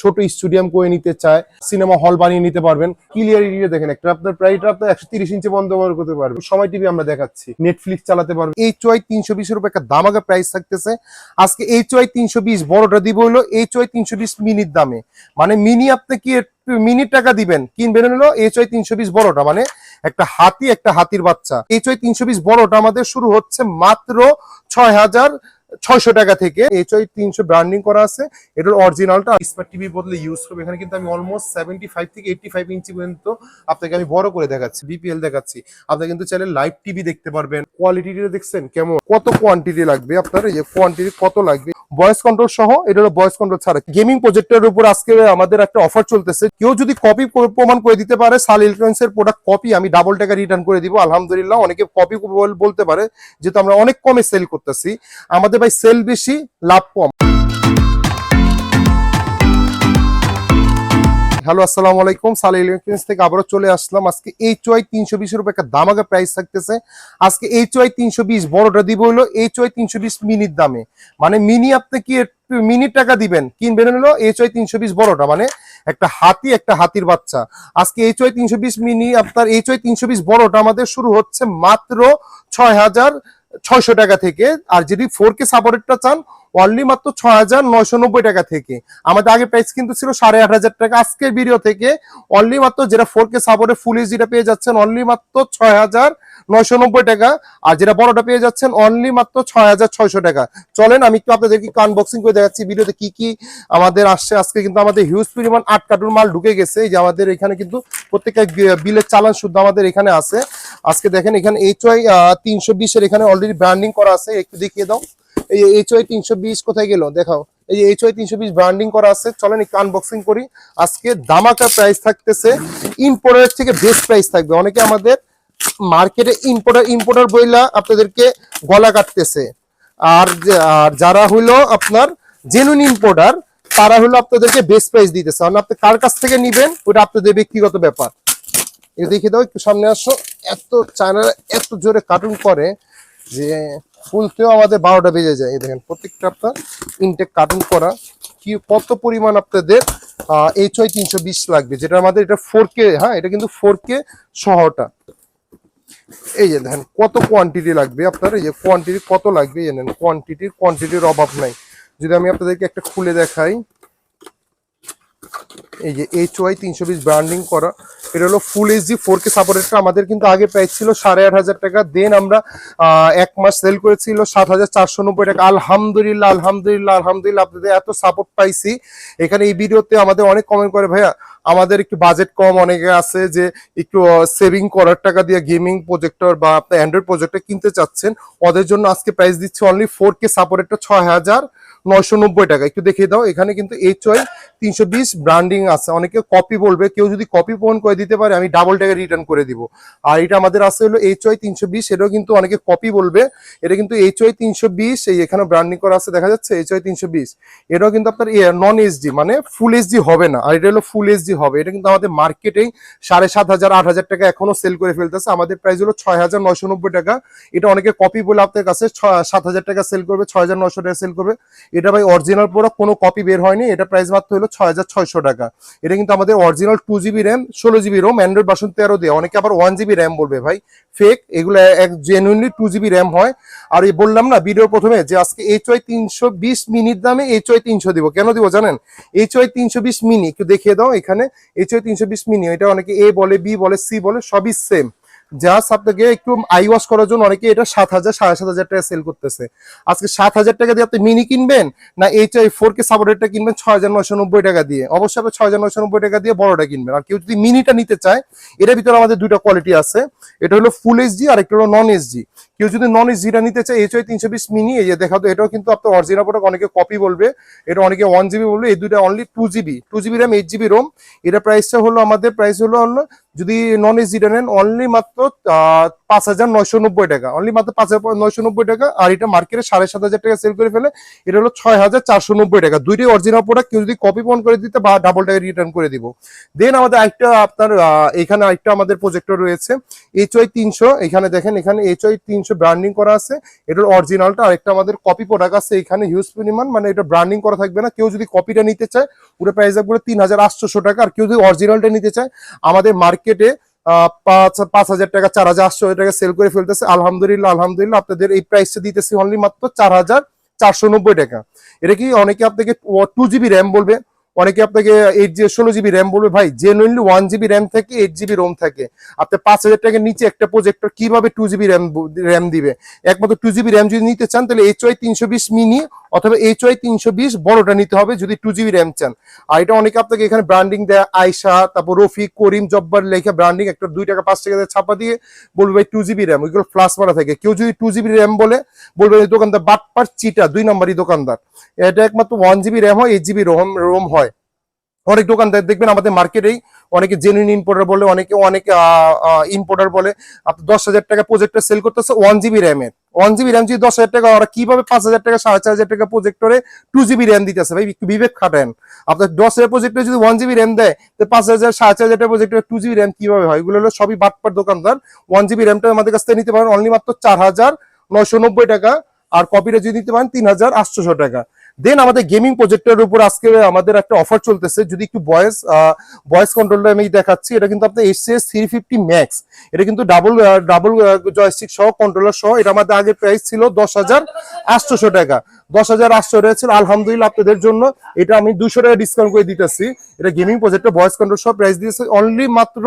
ছোট স্টুডিয়াম করে নিতে চায়, সিনেমা হল বানিয়ে নিতে পারবেন। ক্লিয়ারিটি দেখেন একটা, আপনার প্রাইসটা আপনার একশো তিরিশ ইঞ্চি বন্ধ করতে পারবেন সময় টিভি আমরা দেখাচ্ছি নেটফ্লিক্স চালাতে পারবেন এই চয় তিনশো বিশের উপর একটা দামাকা প্রাইস থাকতেছে। আজকে এই চয় তিনশো বিশ বড়টা দিব হলো এই চয় তিনশো বিশ মিনিট দামে। মানে মিনি আপনি কি মিনিট টাকা দিবেন? কিনবেন হলো এই চয় তিনশো বিশ বড়টা। মানে একটা হাতি, একটা হাতির বাচ্চা। এই চয় তিনশো বিশ বড়টা আমাদের শুরু হচ্ছে মাত্র ছয় হাজার ছয়শো টাকা থেকে এইচ ওই তিনশো ব্র্যান্ডিং করা আছে। এটার অরিজিনালটা স্মার্ট টিভি বদলে ইউজ করবে। এখানে কিন্তু আমি অলমোস্ট সেভেন্টি ফাইভ থেকে এইটটি ফাইভ ইঞ্চি পর্যন্ত আপনাকে আমি বড় করে দেখাচ্ছি বিপিএল দেখাচ্ছি। আপনি কিন্তু চাইলে লাইভ টিভি দেখতে পারবেন। কোয়ালিটিটা দেখছেন কেমন? কত কোয়ান্টিটি লাগবে আপনার? এই কোয়ান্টিটি কত লাগবে? ভয়েস কন্ট্রোল সহ এটা ভয়েস কন্ট্রোল ছাড়া। গেমিং প্রজেক্টের উপর আজকে আমাদের একটা অফার চলতেছে। কেউ যদি কপি প্রমাণ করে দিতে পারে সাল ইলেকট্রনিক্স এর প্রোডাক্ট কপি আমি ডাবল টাকা রিটার্ন করে দিব। আলহামদুলিল্লাহ, অনেকে কপি বলতে পারে, যেহেতু আমরা অনেক কমে সেল করতেছি। আমাদের ভাই সেল বেশি, লাভ কম। হ্যালো, আসসালামু আলাইকুম। সালে ইলেকট্রনিক্স থেকে আবারও চলে আসলাম। আজকে এইচ ওয়াই তিনশো বিশের উপর একটা দামাকা প্রাইস থাকতেছে। আজকে এইচ ওয়াই তিনশো বিশ, বড়টা দিব হলো এইচ ওয়াই তিনশো বিশ মিনিট দামে। মানে মিনি আপনি কি মিনিট টাকা দিবেন? কিনবেন হলো এইচ ওয়াই তিনশো বিশ বড়টা। মানে একটা হাতি, একটা হাতির বাচ্চা। আজকে এইচ ওয়াই তিনশো বিশ মিনি, আপনার এইচ ওয়াই তিনশো বিশ বড়টা আমাদের শুরু হচ্ছে মাত্র ছয় হাজার ছয়শো টাকা থেকে। আর যদি ফোর কে সাপোর্টেডটা চান অনলি মাত্র ছয় হাজার নয়শো নব্বই টাকা থেকে। আমাদের আগে প্রাইস কিন্তু ছিল সাড়ে আট হাজার টাকা। আজকের ভিডিও থেকে অনলি মাত্র যেটা ফোর কে সাপোর্টে ফুল যেটা পেয়ে যাচ্ছেন অনলি মাত্র ছয় হাজার নয়শো নব্বই টাকা। আর যেটা বড়টা পেয়ে যাচ্ছেন অনলি মাত্র ছয় হাজার ছয়শো টাকা। চলেন, আমি একটু আপনাদেরকে আনবক্সিং করে দেখাচ্ছি ভিডিওতে কি কি আমাদের আসছে। আজকে কিন্তু আমাদের হিউজ পরিমাণ আট কার্টুন মাল ঢুকে গেছে। এই যে আমাদের এখানে কিন্তু প্রত্যেকটা বিলের চালান শুদ্ধ আমাদের এখানে আছে। আজকে দেখেন, এখানে এইচ ওয়াই তিনশো বিশের এখানে অলরেডি ব্র্যান্ডিং করা আছে। একটু দেখিয়ে দাও। এই এইচ ওয়াই তিনশো বিশ কোথায় গেল? দেখাও। এই এইচ ওয়াই তিনশো বিশ ব্র্যান্ডিং করা আছে। চলেন, একটু আনবক্সিং করি। আজকে দামাকা প্রাইস থাকতেছে। ইম্পোর্টার থেকে বেস্ট প্রাইস থাকবে। অনেকে আমাদের মার্কেটে ইম্পোর্টার ইম্পোর্টার বইলা আপনাদেরকে গলা কাটতেছে। আর আর যারা হইল আপনার জেনুইন ইম্পোর্টার তারা হলো আপনাদেরকে বেস্ট প্রাইস দিতেছে। কারণ আপনি কার কাছ থেকে নিবেন ওটা আপনাদের ব্যক্তিগত ব্যাপার। এটা দেখে দাও, একটু সামনে আসো। এত চায়নারা এত জোরে কার্টুন করে যে ফুলতেও আমাদের বারোটা বেজে যায়। দেখেন, প্রত্যেকটা আপনার ইনটেক কার্টুন করা। কি, কত পরিমাণ আপনাদের এইচ ওয়াই তিনশো লাগবে, যেটা আমাদের এটা ফোর কে হ্যাঁ এটা কিন্তু ফোর কে শহরটা। এই যে দেখেন, কত কোয়ান্টিটি লাগবে আপনার? এই যে কোয়ান্টিটি কত লাগবে? এই নেন কোয়ান্টিটির কোয়ান্টিটির অভাব নাই। যদি আমি আপনাদেরকে একটা খুলে দেখাই, এই যে এইচ ওয়াই তিনশো বিশ ব্র্যান্ডিং করা এটা হলো ফুল এইচডি ফোর কে সাপোর্টেডটা আমাদের কিন্তু আগে প্রাইস ছিল সাড়ে আট হাজার টাকা। দেন আমরা এক মাস সেল করেছিল সাত হাজার চারশো নব্বই টাকা। আলহামদুলিল্লাহ আলহামদুলিল্লাহ আলহামদুলিল্লাহ আপনাদের এত সাপোর্ট পাইছি। এখানে এই ভিডিওতে আমাদের অনেক কমেন্ট করে, ভাইয়া, আমাদের একটু বাজেট কম। অনেকে আছে যে একটু সেভিং করার টাকা দিয়ে গেমিং প্রজেক্টর বা আপনার অ্যান্ড্রয়েড প্রজেক্টর কিনতে চাচ্ছেন। ওদের জন্য আজকে প্রাইস দিচ্ছে অনলি ফোর কে সাপোর্টেডটা ছয় হাজার। নয়শো নব্বই টাকা। একটু দেখিয়ে দাও, এখানে কিন্তু এইচ ওয়াই তিনশো বিশ ব্র্যান্ডিং আছে। অনেকে কপি বলবে, কেউ যদি কপি পূরণ করে দিতে পারে, আমি ডাবল টাকা রিটার্ন করে দিব। আর এটা আমাদের আছে হলো এইচ ওয়াই তিনশো বিশ, এটাও কিন্তু অনেকে কপি বলবে। এটা কিন্তু এইচ ওয়াই তিনশো বিশ, এই এখানে ব্র্যান্ডিং করা আছে, দেখা যাচ্ছে এইচ ওয়াই তিনশো বিশ। এটাও কিন্তু আপনার নন এইচডি মানে ফুল এইচডি হবে না। আর এটা হলো ফুল এইচডি হবে। এটা কিন্তু আমাদের মার্কেটেই সাড়ে সাত হাজার, আট হাজার টাকা এখনও সেল করে ফেলতেছে। আমাদের প্রাইস হলো ছয় হাজার নয়শো নব্বই টাকা। এটা অনেকে কপি বলে আপনার কাছে সাত হাজার টাকা সেল করবে, ছয় হাজার নয়শো টাকা সেল করবে। এটা ভাই অরিজিনাল প্রোডাক্ট কোনো কপি বের হয়নি। এটা প্রাইস মাত্র হলো ছয় হাজার ছয়শো টাকা। এটা কিন্তু আমাদের অরিজিনাল টু জিবি র্যাম ষোলো জিবি রোম অ্যান্ড্রয়েড বাসন তেরো দিয়ে। অনেকে আবার ওয়ান জিবি র্যাম বলবে ভাই। ফেক এগুলো এক জেনুইনলি টু জিবি র্যাম হয়। আর এই বললাম না ভিডিও প্রথমে যে আজকে এইচ ওয়াই তিনশো বিশ মিনিট দামে এইচ ওয়াই তিনশো দিব। কেন দিব জানেন? এইচ ওয়াই তিনশো বিশ মিনি, একটু দেখিয়ে দাও এখানে। এইচ ওয়াই তিনশো বিশ মিনি, এটা অনেকে এ বলে বি বলে সি বলে, সবই সেম জাস্ট আপনাকে একটু আই ওয়াশ করার জন্য অনেকে এটা সাত হাজার, সাড়ে সাত হাজার টাকা সেল করতেছে। আজকে সাত হাজার টাকা দিয়ে আপনি মিনি কিনবেন না এইচ আই ফোর কে সাপোর্টেডটা কিনবেন ছয় হাজার নয়শো নব্বই টাকা দিয়ে? অবশ্যই আপনি ছয় হাজার নয়শো নব্বই টাকা দিয়ে বড়টা কিনবেন। আর কেউ যদি মিনিটা নিতে চায়, এটার ভিতরে আমাদের দুইটা কোয়ালিটি আছে। এটা হলো ফুল এইচডি আর একটা হলো নন এইচডি কেউ যদি নন এইচডিটা নিতে চায় এইচ ওয়াই তিনশো বিশ মিনি এই যে দেখা তো, এটাও কিন্তু আপনার অরিজিনাল প্রোডাক্ট অনেকে কপি বলবে। এটা অনেকে ওয়ান জিবি বলবে, এই দুইটা only two GB two GB RAM eight GB ROM এটা প্রাইসটা হলো আমাদের প্রাইস হলো যদি নন এইচডিটা নেন অনলি মাত্র পাঁচ হাজার নয়শো নব্বই টাকা। অনলি মাত্র পাঁচ হাজার নয়শো নব্বই টাকা, আর এটা মার্কেটে সাড়ে সাত হাজার টাকা সেল করে ফেলে, এটা হলো ছয় হাজার চারশো নব্বই টাকা। দুইটাই অরিজিনাল প্রোডাক্ট কেউ যদি কপি পন করে দিতে, বা ডাবল টাকা রিটার্ন করে দিব। দেন আমাদের একটা আপনার এখানে আরেকটা আমাদের প্রজেক্টর রয়েছে এইচ ওয়াই তিনশো। এখানে দেখেন, এখানে এইচ ওয়াই তিনশো তিনশো ব্র্যান্ডিং করা আছে, এটার অরিজিনালটা আরেকটা আমাদের কপি প্রোডাক্ট আছে, এখানে হিউজ পরিমাণ মানে এটা ব্র্যান্ডিং করা থাকবে না। কেউ যদি কপিটা নিতে চায় পুরো প্রাইস থাকবে তিন হাজার আটশোশো টাকা, আর কেউ যদি অরিজিনালটা নিতে চায়, আমাদের মার্কেটে পাঁচ হাজার টাকা, চার হাজার আটশো টাকা সেল করে ফেলতেছে। আলহামদুলিল্লাহ আলহামদুলিল্লাহ, আপনাদের এই প্রাইসটা দিতেছি অনলি মাত্র চার হাজার চারশো নব্বই টাকা। এটা কি অনেকে আপনাকে টু জিবি র্যাম বলবে? অনেকে আপনাকে এইট জি ষোলো জিবি র্যাম বলবে, ভাই জেনুইনলি ওয়ান জিবি র্যাম থাকে এইট জিবি রোম থাকে। আপনি পাঁচ হাজার টাকার নিচে একটা প্রজেক্টর কীভাবে টু জিবি র্যাম র্যাম দিবে? একমাত্র টু জিবি র্যাম যদি নিতে চান, তাহলে এইচ ওয়াই তিনশো বিশ মিনি অথবা এইচ ওয়াই তিনশো বিশ বড়টা নিতে হবে যদি টু জিবি র্যাম চান। আর এটা অনেকে আপনাকে এখানে ব্র্যান্ডিং দেয় আয়সা তারপর রফিক, করিম, জব্বার লেখা ব্র্যান্ডিং একটা দুই টাকা, পাঁচ টাকা ছাপা দিয়ে বলবে, ভাই টু জিবি র্যাম ওইগুলো ফ্লাস মারা থাকে। কেউ যদি টু জিবি র্যাম বলে, বলবে দোকানদার বাটপার চিটা, দুই নম্বরই দোকানদার। এটা একমাত্র ওয়ান জিবি র্যাম হয় এইট জিবি রোম রোম হয়। অনেক দোকানদার দেখবেন আমাদের মার্কেটেই অনেকে জেনুইন ইম্পোর্টার বলে, অনেকে, অনেক ইম্পোর্টার বলে। আপনি দশ হাজার টাকা প্রজেক্টর সেল করতেছে ওয়ান জিবি র্যামের ওয়ান জিবি র্যাম যদি দশ হাজার টাকা, ওরা কীভাবে পাঁচ হাজার টাকা, সাড়ে চার হাজার টাকা প্রজেক্টরে টু জিবি র্যাম দিতেছে? ভাই বিবেক খাটেন। আপনার দশ হাজার প্রজেক্টরে যদি ওয়ান জিবি র্যাম দেয়, তো পাঁচ হাজার, সাড়ে চার হাজার টাকা প্রজেক্টরে টু জিবি র্যাম কীভাবে হয়? এগুলো হলো সবই বাটপার দোকানদার। ওয়ান জিবি র্যামটা আমাদের কাছ থেকে নিতে পারেন অনলি মাত্র চার হাজার নয়শো নব্বই টাকা। আর কপিটা যদি নিতে পারেন, তিন হাজার আটশোশো টাকা। দেন আমাদের গেমিং প্রজেক্টের উপর আজকে আমাদের একটা অফার চলতেছে। যদি একটু ভয়েস ভয়েস কন্ট্রোলটা আমি দেখাচ্ছি, এটা কিন্তু আপনার এসএস থ্রি ফিফটি ম্যাক্স এটা কিন্তু ডাবল ডাবল জয়স্টিক সহ কন্ট্রোলার সহ, এটা আমাদের আগে প্রাইস ছিল দশ হাজার আটশোশো টাকা। দশ হাজার আটশো টাকা ছিল আলহামদুলিল্লাহ আপনাদের জন্য। এটা আমি দুশো টাকা ডিসকাউন্ট করে দিতেছি। এটা গেমিং প্রজেক্টের ভয়েস কন্ট্রোল সহ প্রাইস দিয়েছে অনলি মাত্র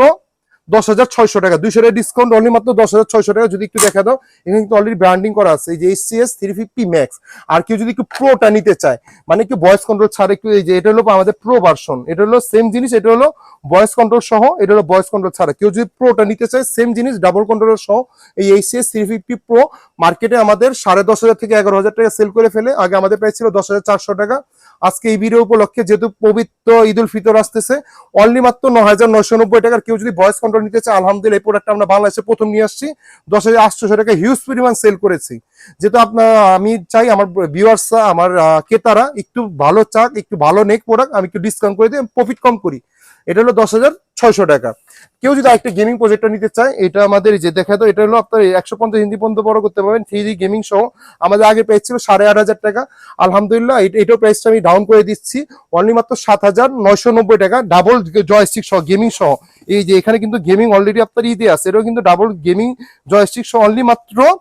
দশ হাজার ছয়শো টাকা। দুইশো টাকা ডিসকাউন্ট অনলি মাত্র দশ হাজার ছয়শো টাকা। যদি একটু দেখা দাও, এখানে কিন্তু অলরেডি ব্র্যান্ডিং করা আছে। এই যে এইচসিএস থ্রি ফিফটি ম্যাক্স আর কেউ যদি একটু প্রোটা নিতে চায় মানে কি ভয়েস কন্ট্রোল ছাড়া, একটু এই যে, এটা হলো আমাদের প্রো ভার্সন এটা হলো সেম জিনিস, এটা হলো ভয়েস কন্ট্রোল সহ, এটা হলো ভয়েস কন্ট্রোল ছাড়া। কেউ যদি প্রোটা নিতে চায় সেম জিনিস ডাবল কন্ট্রোল সহ, এই এইচসিএস থ্রি ফিফটি প্রো মার্কেটে আমাদের সাড়ে দশ হাজার থেকে এগারো হাজার টাকা সেল করে ফেলে। আগে আমাদের প্রাইস ছিল দশ হাজার চারশো টাকা। আজকে এই ভিডিও উপলক্ষে যেহেতু পবিত্র ঈদ উল ফিতর আসতেছে অনলি মাত্র ন হাজার নয়শো নব্বই টাকার কেউ যদি ভয়েস কন্ট্রোল নিতে চায়, আলহামদুলিল্লাহ এই প্রোডাক্ট আমরা বাংলাদেশে প্রথম নিয়ে আসছি। দশ হাজার আটশোশো টাকা হিউজ পরিমাণ সেল করেছি। যেহেতু আপনার আমি চাই আমার ভিউয়ার্সরা আমার ক্রেতারা একটু ভালো চাক, একটু ভালো নেক প্রোডাক্ট আমি একটু ডিসকাউন্ট করে দিই প্রফিট কম করি। এটা হলো দশ হাজার ছয়শো টাকা। কেউ যদি একটা গেমিং প্রজেক্টর নিতে চায়, এটা আমাদের যে দেখা তো, এটা হলো আপনার একশো পঞ্চাশ হিন্দি পর্যন্ত বড় করতে পারবেন থ্রি জি গেমিং সহ। আমাদের আগে প্রাইস ছিল সাড়ে আট হাজার টাকা। আলহামদুলিল্লাহ এটা- এটাও প্রাইসটা আমি ডাউন করে দিচ্ছি। অনলি মাত্র সাত হাজার নয়শো নব্বই টাকা ডাবল জয়স্টিক সহ গেমিং সহ। এই যে এখানে কিন্তু গেমিং অলরেডি আপনার ইতে আছে, এটাও কিন্তু ডাবল গেমিং জয়স্টিক সহ অনলি মাত্র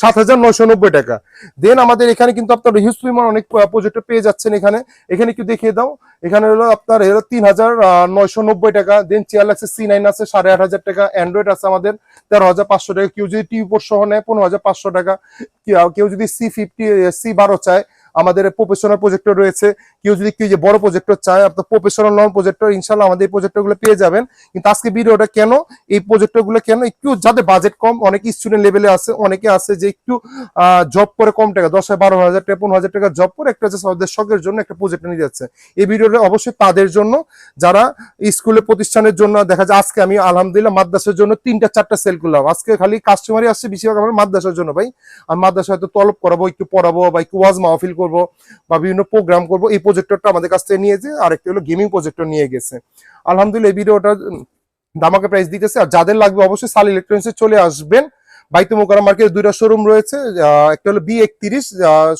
সাত হাজার নয়শো নব্বই টাকা। দেন আমাদের এখানে কিন্তু আপনার হিউজ পরিমাণ অনেক প্রজেক্ট পেয়ে যাচ্ছেন এখানে। এখানে একটু দেখিয়ে দাও। এখানে হলো আপনার হলো তিন হাজার নয়শো নব্বই টাকা। দেন চেয়ার লাগছে সি নাইন আছে, সাড়ে আট হাজার টাকা। অ্যান্ড্রয়েড আছে আমাদের, তেরো হাজার পাঁচশো টাকা। কেউ যদি টিভি পোর্ট সহ নেয়, পনেরো হাজার পাঁচশো টাকা। কেউ যদি সি ফিফটি সি বারো চায় আমাদের প্রফেশনাল প্রজেক্টর রয়েছে। কেউ যদি কেউ যে বড় প্রজেক্টর চায়, আপনার প্রফেশনাল নন প্রজেক্টর ইনশাল্লাহ আমাদের এই প্রজেক্টরগুলো পেয়ে যাবেন। কিন্তু আজকে ভিডিওটা কেন? এই প্রজেক্টরগুলো কেন? একটু যাদের বাজেট কম, অনেক স্টুডেন্ট লেভেলে আছে, অনেকে আছে যে একটু জব করে কম টাকা, দশ বারো হাজার টাকা, পনেরো হাজার টাকা জব করে একটা হচ্ছে তাদের শখের জন্য একটা প্রজেক্ট নিয়ে যাচ্ছে। এই ভিডিওটা অবশ্যই তাদের জন্য, যারা স্কুলে প্রতিষ্ঠানের জন্য, দেখা যায় আজকে আমি আলহামদুলিল্লাহ মাদ্রাসার জন্য তিনটা, চারটা সেল করলাম। আজকে খালি কাস্টমারই আসছে, বেশিরভাগ আমার মাদ্রাসার জন্য ভাই। আমি মাদ্রাসা হয়তো তলব করাবো, একটু পড়াবো বা একটু ওয়াজ মাহফিল করব। বা বিভিন্ন প্রোগ্রাম করব, এই প্রজেক্টরটা আমাদের কাছ থেকে নিয়েছে। আর আরেকটি হলো গেমিং প্রজেক্টর নিয়ে গেছে। আলহামদুলিল্লাহ, এই ভিডিওটা দামাকে প্রাইস দিতেছে। আর যাদের লাগবে অবশ্যই সাল ইলেকট্রনিক্সে চলে আসবেন। বাইতে মোকারা মার্কেট দুইটা শোরুম রয়েছে একটা হলো বি একত্রিশ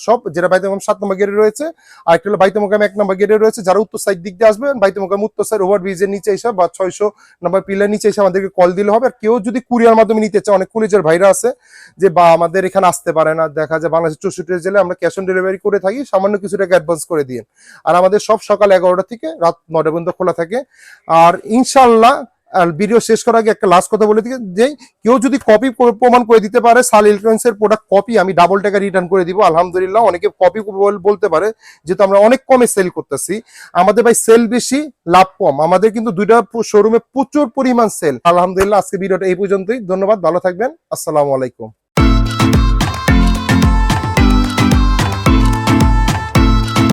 সব যেটা বাইতে মোকাম সাত নম্বর গেটে রয়েছে, আর একটা হলো বাইতে মোকাম এক নম্বর গেটে রয়েছে, যারা উত্তর সাইড দিক দিয়ে আসবেন, বাইতে মোকাম উত্তর সাইড ওভার ব্রিজের নিচে এসে বা ছয়শো নম্বর পিলার নিচে এসে আমাদেরকে কল দিলে হবে, আর কেউ যদি কুরিয়ার মাধ্যমে নিতে চায়, অনেক কলেজের ভাইরা আছে যে, বা, আমাদের এখানে আসতে পারে না। দেখা যায় বাংলাদেশের চৌষট্টি জেলে আমরা ক্যাশ অন ডেলিভারি করে থাকি, সামান্য কিছু টাকা অ্যাডভান্স করে দিয়ে। আর আমাদের সব সকাল এগারোটা থেকে রাত নটা পর্যন্ত খোলা থাকে। আর ইনশাল্লাহ আর ভিডিও শেষ করার আগে একটা লাস্ট কথা বলে দিই, যে কেউ যদি কপি প্রমাণ করে দিতে পারে সাল ইলেকট্রনিক্স এর প্রোডাক্ট কপি আমি ডাবল টাকা রিটার্ন করে দিব, আলহামদুলিল্লাহ। অনেকে কপি বলতে পারে, যেহেতু আমরা অনেক কমে সেল করতেছি। আমাদের ভাই সেল বেশি, লাভ কম। আমাদের কিন্তু দুইটা শোরুমে প্রচুর পরিমাণ সেল আলহামদুলিল্লাহ, আজকে ভিডিওটা এই পর্যন্তই। ধন্যবাদ, ভালো থাকবেন। আসসালামু আলাইকুম।